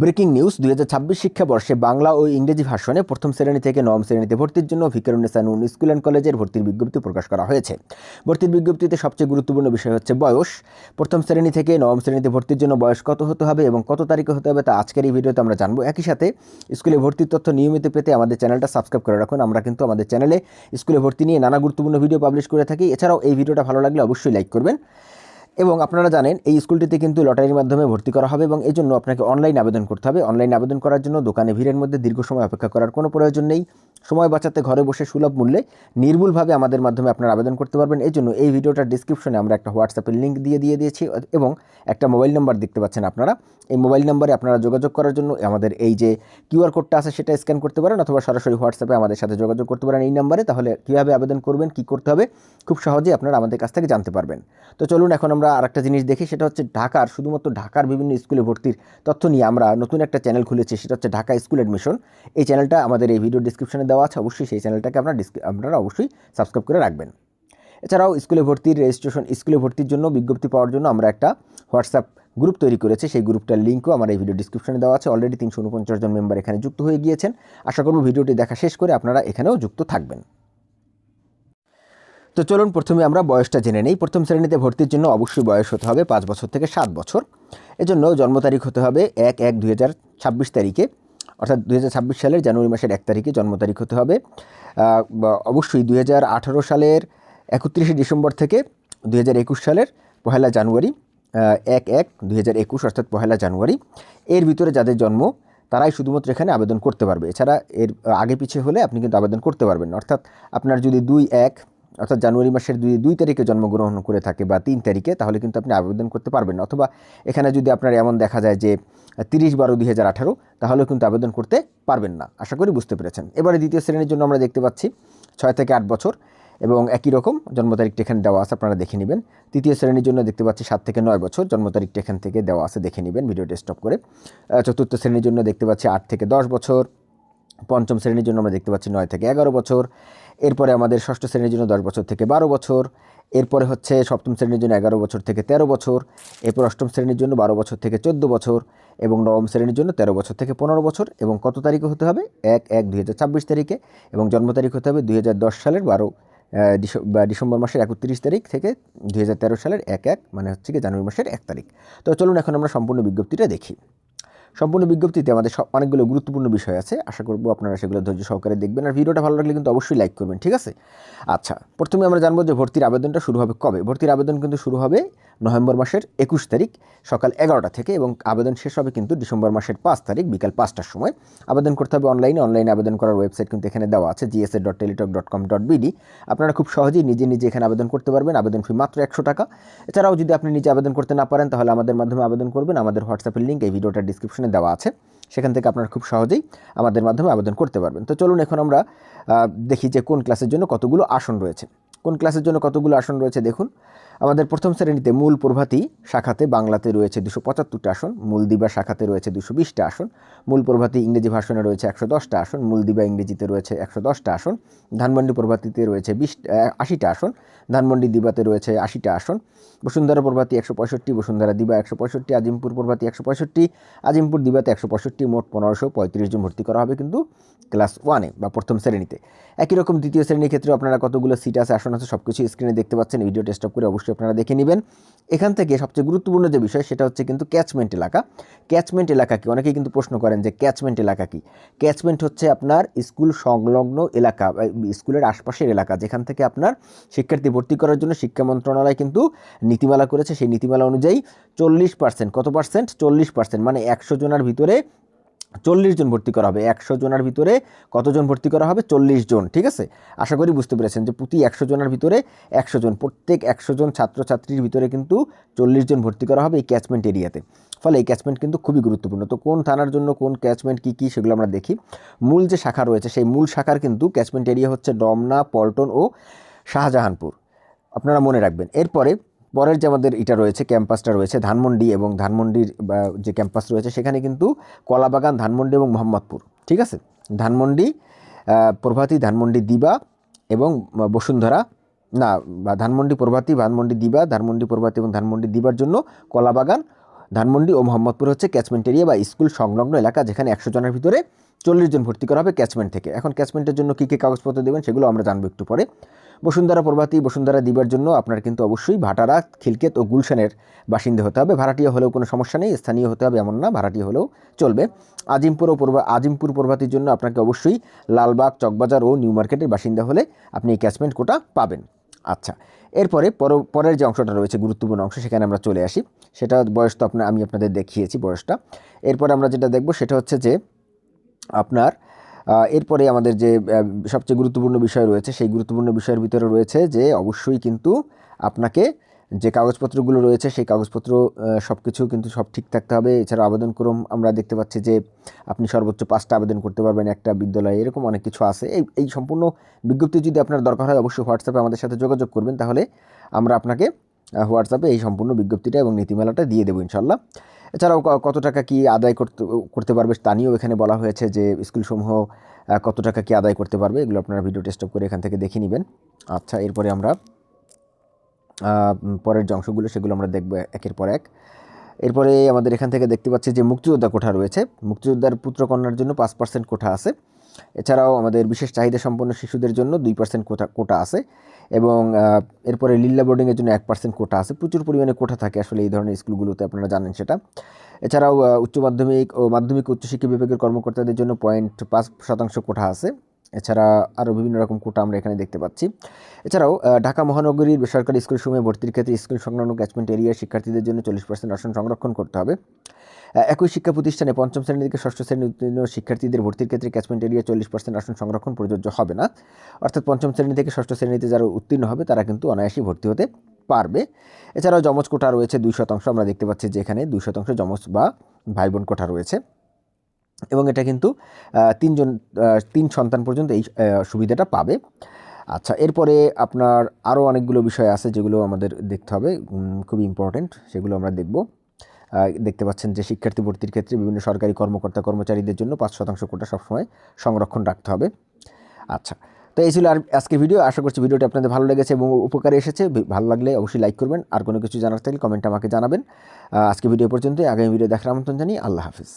Breaking news, দুই হাজার ছাব্বিশ শিক্ষাবর্ষে বাংলা ও ইংরেজি ভাষণে প্রথম শ্রেণি থেকে নবম শ্রেণীতে ভর্তির জন্য ভিকারুন্নেসা নুন স্কুল অ্যান্ড কলেজের ভর্তির বিজ্ঞপ্তি প্রকাশ করা হয়েছে। ভর্তির বিজ্ঞপ্তিতে সবচেয়ে গুরুত্বপূর্ণ বিষয় হচ্ছে বয়স। প্রথম শ্রেণি থেকে নবম শ্রেণীতে ভর্তির জন্য বয়স কত হতে হবে এবং কত তারিখে হতে হবে তা আজকের এই ভিডিওতে আমরা জানব। একই সাথে স্কুলে ভর্তির তথ্য নিয়মিত পেতে আমাদের চ্যানেলটা সাবস্ক্রাইব করে রাখুন। আমরা কিন্তু আমাদের চ্যানেলে স্কুলে ভর্তি নিয়ে নানা গুরুত্বপূর্ণ ভিডিও পাবলিশ করে থাকি। এছাড়াও এই ভিডিওটা ভালো লাগলে অবশ্যই লাইক করবেন। এবং আপনারা জানেন, এই স্কুলটিতে কিন্তু লটারির মাধ্যমে ভর্তি করা হবে এবং এই জন্য আপনাকে অনলাইন আবেদন করতে হবে। অনলাইন আবেদন করার জন্য দোকানে ভিড়ের মধ্যে দীর্ঘ সময় অপেক্ষা করার কোনো প্রয়োজন নেই। সময় বাঁচাতে ঘরে বসে সুলভ মূল্যে নির্ভুলভাবে আমাদের মাধ্যমে আপনারা আবেদন করতে পারবেন। এই জন্য এই ভিডিওটার ডিসক্রিপশনে আমরা একটা হোয়াটসঅ্যাপের লিঙ্ক দিয়ে দিয়ে দিয়েছি এবং একটা মোবাইল নাম্বার দেখতে পাচ্ছেন আপনারা। এই মোবাইল নাম্বারে আপনারা যোগাযোগ করার জন্য আমাদের এই যে কিউআর কোডটা আছে, সেটা স্ক্যান করতে পারেন অথবা সরাসরি হোয়াটসঅ্যাপে আমাদের সাথে যোগাযোগ করতে পারেন এই নাম্বারে তাহলে কীভাবে আবেদন করবেন, কী করতে হবে, খুব সহজেই আপনারা আমাদের কাছ থেকে জানতে পারবেন। তো চলুন, এখন আমরা আরেকটা জিনিস দেখি, সেটা হচ্ছে ঢাকার, শুধুমাত্র ঢাকার বিভিন্ন স্কুলে ভর্তির তথ্য নিয়ে আমরা নতুন একটা চ্যানেল খুলেছি, সেটা হচ্ছে ঢাকা স্কুল অ্যাডমিশন। এই চ্যানেলটা আমাদের এই ভিডিও ডিসক্রিপশনে দেওয়া আছে, অবশ্যই সেই চ্যানেলটাকে আপনার আপনারা অবশ্যই সাবস্ক্রাইব করে রাখবেন। এছাড়াও স্কুলে ভর্তির রেজিস্ট্রেশন স্কুলে ভর্তির জন্য বিজ্ঞপ্তি পাওয়ার জন্য আমরা একটা হোয়াটসঅ্যাপ গ্রুপ তৈরি করেছে, সেই গ্রুপটার লিঙ্কও আমার এই ভিডিও ডিসক্রিপশনে দেওয়া আছে অলরেডি তিনশো উনপঞ্চাশ জন মেম্বার এখানে যুক্ত হয়ে গিয়েছেন। আশা করব ভিডিওটি দেখা শেষ করে আপনারা এখানেও যুক্ত থাকবেন। তো চলুন প্রথমে আমরা বয়সটা জেনে নেই। প্রথম শ্রেণীতে ভর্তির জন্য অবশ্যই বয়স হতে হবে পাঁচ বছর থেকে সাত বছর। এজন্য জন্ম তারিখ হতে হবে এক এক দুই তারিখে। অর্থাৎ দুই হাজার ছাব্বিশ সালের জানুয়ারি মাসের এক তারিখে জন্ম তারিখ হতে হবে। অবশ্যই দুই হাজার আঠারো সালের একত্রিশে ডিসেম্বর থেকে দুই হাজার একুশ সালের পহেলা জানুয়ারি এক এক দুই অর্থাৎ পহেলা জানুয়ারি। এর ভিতরে যাদের জন্ম, তারাই শুধুমাত্র এখানে আবেদন করতে পারবে। এছাড়া এর আগে পিছিয়ে হলে আপনি কিন্তু আবেদন করতে পারবেন। অর্থাৎ আপনার যদি দুই এক অর্থাৎ জানুয়ারি মাসের দুই দুই তারিখে জন্মগ্রহণ করে থাকে বা তিন তারিখে, তাহলে কিন্তু আপনি আবেদন করতে পারবেন অথবা এখানে যদি আপনার এমন দেখা যায় যে তিরিশ বারো দুই হাজার আঠারো, তাহলেও কিন্তু আবেদন করতে পারবেন না। আশা করি বুঝতে পেরেছেন। এবারে দ্বিতীয় শ্রেণির জন্য আমরা দেখতে পাচ্ছি ছয় থেকে আট বছর এবং একই রকম জন্ম তারিখটা এখানে দেওয়া আছে, আপনারা দেখে নেবেন। তৃতীয় শ্রেণির জন্য দেখতে পাচ্ছি সাত থেকে নয় বছর জন্ম তারিখটা এখান থেকে দেওয়া আছে, দেখে নেবেন ভিডিওটা স্টপ করে। চতুর্থ শ্রেণির জন্য দেখতে পাচ্ছি আট থেকে দশ বছর। পঞ্চম শ্রেণির জন্য আমরা দেখতে পাচ্ছি নয় থেকে এগারো বছর। এরপরে আমাদের ষষ্ঠ শ্রেণির জন্য দশ বছর থেকে বারো বছর, এরপরে হচ্ছে সপ্তম শ্রেণির জন্য এগারো বছর থেকে তেরো বছর, এরপর অষ্টম শ্রেণির জন্য বারো বছর থেকে চোদ্দ বছর এবং নবম শ্রেণির জন্য তেরো বছর থেকে পনেরো বছর এবং কত তারিখে হতে হবে? এক এক, দুই হাজার ছাব্বিশ তারিখে এবং জন্ম তারিখ হতে হবে দুই হাজার দশ সালের বারো ডিসেম্বর মাসের একত্রিশ তারিখ থেকে দুই হাজার তেরো সালের এক এক মানে হচ্ছে কি জানুয়ারি মাসের এক তারিখ। তো চলুন এখন আমরা সম্পূর্ণ বিজ্ঞপ্তিটা দেখি। সম্পূর্ণ বিজ্ঞপ্তিতে আমাদের অনেকগুলো গুরুত্বপূর্ণ বিষয় আছে। আশা করব আপনারা সেগুলো ধৈর্য সহকারে দেখবেন। আর ভিডিওটা ভালো লাগলে কিন্তু অবশ্যই লাইক করবেন, ঠিক আছে? আচ্ছা প্রথমে আমরা জানব যে ভর্তির আবেদনটা শুরু হবে কবে। ভর্তির আবেদন কিন্তু শুরু হবে নভেম্বর মাসের একুশ তারিখ সকাল এগারোটা থেকে এবং আবেদন শেষ হবে কিন্তু ডিসেম্বর মাসের পাঁচ তারিখ বিকাল পাঁচটার সময়। আবেদন করতে হবে অনলাইনে অনলাইনে আবেদন করার ওয়েবসাইট কিন্তু এখানে দেওয়া আছে GSA dot Teletalk dot com dot BD আপনারা খুব সহজেই নিজে নিজে এখানে আবেদন করতে পারবেন। আবেদন ফি মাত্র একশো টাকা। এছাড়াও যদি আপনি নিজে আবেদন করতে না পারেন, তাহলে আমাদের মাধ্যমে আবেদন করবেন। আমাদের হোয়াটসঅ্যাপের লিঙ্ক এই ভিডিওটার ডিসক্রিপশনে দেওয়া আছে। সেখান থেকে আপনারা খুব সহজেই আমাদের মাধ্যমে আবেদন করতে পারবেন। তো চলুন এখন আমরা দেখি যে কোন ক্লাসের জন্য কতগুলো আসন রয়েছে। কোন ক্লাসের জন্য কতগুলো আসন রয়েছে দেখুন। আমাদের প্রথম শ্রেণীতে মূল প্রভাতি শাখাতে বাংলাতে রয়েছে দুশো পঁচাত্তরটা আসন মূল দিবা শাখাতে রয়েছে দুশো বিশটা আসন, মূল প্রভাতি ইংরেজি ভাষণে রয়েছে একশো দশটা আসন মূল দিবা ইংরেজিতে রয়েছে একশো দশটা আসন, ধানমন্ডি প্রভাতিতে রয়েছে বিশ আশিটা আসন, ধানমন্ডি দিবাতে রয়েছে আশিটা আসন, বসুন্ধরা প্রভাতী একশো পঁয়ষট্টি, বসুন্ধরা দিবা একশো পঁয়ষট্টি, আজিমপুর প্রভাতি একশো পঁয়ষট্টি, আজিমপুর দিবাতে একশো পঁয়ষট্টি, মোট পনেরোশো পঁয়ত্রিশ জন ভর্তি করা হবে কিন্তু ক্লাস ওয়ানে বা প্রথম শ্রেণীতে। একই রকম দ্বিতীয় শ্রেণির ক্ষেত্রে আপনারা কতগুলো সিট আছে আসন আছে সব কিছু স্ক্রিনে দেখতে পাচ্ছেন ভিডিও টেস্ট করে অবশ্যই আপনারা দেখে নেবেন। এখান থেকে সবচেয়ে গুরুত্বপূর্ণ যে বিষয়, সেটা হচ্ছে কিন্তু ক্যাচমেন্ট এলাকা। ক্যাচমেন্ট এলাকা কি? অনেকেই কিন্তু প্রশ্ন করেন যে ক্যাচমেন্ট এলাকা কি? ক্যাচমেন্ট হচ্ছে আপনার স্কুল সংলগ্ন এলাকা স্কুলের আশপাশের এলাকা, যেখান থেকে আপনার শিক্ষার্থী ভর্তি করার জন্য শিক্ষা মন্ত্রণালয় কিন্তু নীতিমালা করেছে। সেই নীতিমালা অনুযায়ী চল্লিশ পার্সেন্ট কত পার্সেন্ট চল্লিশ পার্সেন্ট মানে একশো জনের ভিতরে চল্লিশ জন ভর্তি করা হবে। একশো জনের ভিতরে কতজন ভর্তি করা হবে? চল্লিশ জন, ঠিক আছে? আশা করি বুঝতে পেরেছেন যে প্রতি একশো জনের ভিতরে একশো জন, প্রত্যেক একশো জন ছাত্রছাত্রীর ভিতরে কিন্তু চল্লিশ জন ভর্তি করা হবে এই ক্যাচমেন্ট এরিয়াতে ফলে এই ক্যাচমেন্ট কিন্তু খুবই গুরুত্বপূর্ণ। তো কোন থানার জন্য কোন ক্যাচমেন্ট কী কী সেগুলো আমরা দেখি। মূল যে শাখা রয়েছে, সেই মূল শাখার কিন্তু ক্যাচমেন্ট এরিয়া হচ্ছে ডমনা পল্টন ও শাহজাহানপুর। আপনারা মনে রাখবেন। এরপরে পরের যে আমাদের এটা রয়েছে, ক্যাম্পাসটা রয়েছে ধানমন্ডি এবং ধানমন্ডির যে ক্যাম্পাস রয়েছে সেখানে কিন্তু কলাবাগান, ধানমন্ডি এবং মোহাম্মদপুর, ঠিক আছে? ধানমন্ডি প্রভাতী ধানমন্ডি দিবা এবং বসুন্ধরা, না ধানমন্ডি প্রভাতী, ধানমন্ডি দিবা, ধানমন্ডি প্রভাতী এবং ধানমন্ডি দিবার জন্য কলাবাগান, ধানমন্ডি ও মোহাম্মদপুর হচ্ছে ক্যাচমেন্ট এরিয়া বা স্কুল সংলগ্ন এলাকা যেখানে একশো জনের ভিতরে চল্লিশ জন ভর্তি করা হবে ক্যাচমেন্ট থেকে। এখন ক্যাচমেন্টের জন্য কী কী কাগজপত্র দেবেন সেগুলো আমরা জানব একটু পরে। বসুন্ধরা প্রভাতী বসুন্ধরা দিবার জন্য আপনার কিন্তু অবশ্যই ভাটারা, খিলকেত ও গুলশানের বাসিন্দা হতে হবে। ভাড়াটিয়া হলেও কোনো সমস্যা নেই, স্থানীয় হতে হবে এমন না, ভাড়াটিয়া হলেও চলবে। আজিমপুর ও প্রভা আজিমপুর প্রভাতীর জন্য আপনাকে অবশ্যই লালবাগ, চকবাজার ও নিউ মার্কেটের বাসিন্দা হলে আপনি এই ক্যাচমেন্ট কোটা পাবেন। আচ্ছা এরপরে পর পরের যে অংশটা রয়েছে, গুরুত্বপূর্ণ অংশ, সেখানে আমরা চলে আসি। সেটা বয়স তো আপনার আমি আপনাদের দেখিয়েছি বয়সটা। এরপরে আমরা যেটা দেখব, সেটা হচ্ছে যে আপনার এরপরে আমাদের যে সবচেয়ে গুরুত্বপূর্ণ বিষয় রয়েছে, সেই গুরুত্বপূর্ণ বিষয়ের ভিতরে রয়েছে যে, অবশ্যই কিন্তু আপনাকে যে কাগজপত্রগুলো রয়েছে, সেই কাগজপত্র সব কিছু কিন্তু সব ঠিক থাকতে হবে। এছাড়া আবেদন ক্রম আমরা দেখতে পাচ্ছি যে, আপনি সর্বোচ্চ পাঁচটা আবেদন করতে পারবেন একটা বিদ্যালয়ে, এরকম অনেক কিছু আছে। এই এই সম্পূর্ণ বিজ্ঞপ্তি যদি আপনার দরকার হয়, অবশ্যই হোয়াটসঅ্যাপে আমাদের সাথে যোগাযোগ করবেন। তাহলে আমরা আপনাকে হোয়াটসঅ্যাপে এই সম্পূর্ণ বিজ্ঞপ্তিটা এবং নীতিমালাটা দিয়ে দেবো ইনশাল্লাহ এছাড়াও কত টাকা কি আদায় করতে করতে পারবে তা নিয়েও এখানে বলা হয়েছে যে স্কুলসমূহ কত টাকা কি আদায় করতে পারবে, এগুলো আপনারা ভিডিও টেস্ট করে এখান থেকে দেখে নেবেন। আচ্ছা এরপরে আমরা পরের যে অংশগুলো, সেগুলো আমরা দেখব একের পর এক। এরপরে আমাদের এখান থেকে দেখতে পাচ্ছি যে মুক্তিযোদ্ধা কোঠা রয়েছে। মুক্তিযোদ্ধার পুত্রকন্যার জন্য পাঁচ পার্সেন্ট কোঠা আছে। এছাড়াও আমাদের বিশেষ চাহিদা সম্পন্ন শিশুদের জন্য দুই পার্সেন্ট কোটা কোটা আছে এবং এরপরে লিল্লা বোর্ডিংয়ের জন্য এক পার্সেন্ট কোটা আছে। প্রচুর পরিমাণে কোটা থাকে আসলে এই ধরনের স্কুলগুলোতে, আপনারা জানেন সেটা। এছাড়াও উচ্চ মাধ্যমিক ও মাধ্যমিক উচ্চশিক্ষা বিভাগের কর্মকর্তাদের জন্য পয়েন্ট পাঁচ শতাংশ কোটা আছে। এছাড়া আরও বিভিন্ন রকম কোটা আমরা এখানে দেখতে পাচ্ছি। এছাড়াও ঢাকা মহানগরীর বেসরকারি স্কুলসমূহে ভর্তির ক্ষেত্রে স্কুল সংলগ্ন ক্যাচমেন্ট এরিয়ার শিক্ষার্থীদের জন্য চল্লিশ পার্সেন্ট আসন সংরক্ষণ করতে হবে। একই শিক্ষা প্রতিষ্ঠানে পঞ্চম শ্রেণি থেকে ষষ্ঠ শ্রেণির উত্তীর্ণ শিক্ষার্থীদের ভর্তির ক্ষেত্রে ক্যাচমেন্ট এরিয়া চল্লিশ পার্সেন্ট আসন সংরক্ষণ প্রযোজ্য হবে না। অর্থাৎ পঞ্চম শ্রেণি থেকে ষষ্ঠ শ্রেণীতে যারা উত্তীর্ণ হবে, তারা কিন্তু অনায়াসেই ভর্তি হতে পারবে। এছাড়াও যমজ কোটা রয়েছে দুই শতাংশ, আমরা দেখতে পাচ্ছি যে এখানে দুই শতাংশ যমজ বা ভাই বোন কোটা রয়েছে। এবং এটা কিন্তু তিনজন তিন সন্তান পর্যন্ত এই সুবিধাটা পাবে। আচ্ছা এরপরে আপনার আরও অনেকগুলো বিষয় আছে যেগুলো আমাদের দেখতে হবে খুবই ইম্পর্ট্যান্ট সেগুলো আমরা দেখব। দেখতে পাচ্ছেন যে শিক্ষার্থী ভর্তির ক্ষেত্রে বিভিন্ন সরকারি কর্মকর্তা কর্মচারীদের জন্য পাঁচ শতাংশ কোটা সবসময় সংরক্ষণ রাখতে হবে। আচ্ছা তো এই ছিল আর আজকের ভিডিও আশা করছি ভিডিওটি আপনাদের ভালো লেগেছে এবং উপকারে এসেছে। ভালো লাগলে অবশ্যই লাইক করবেন, আর কোনো কিছু জানার থাকলে কমেন্টে আমাকে জানাবেন। আজকে ভিডিও পর্যন্ত আগামী ভিডিও দেখার আমন্ত্রণ জানিয়ে আল্লাহ হাফিজ।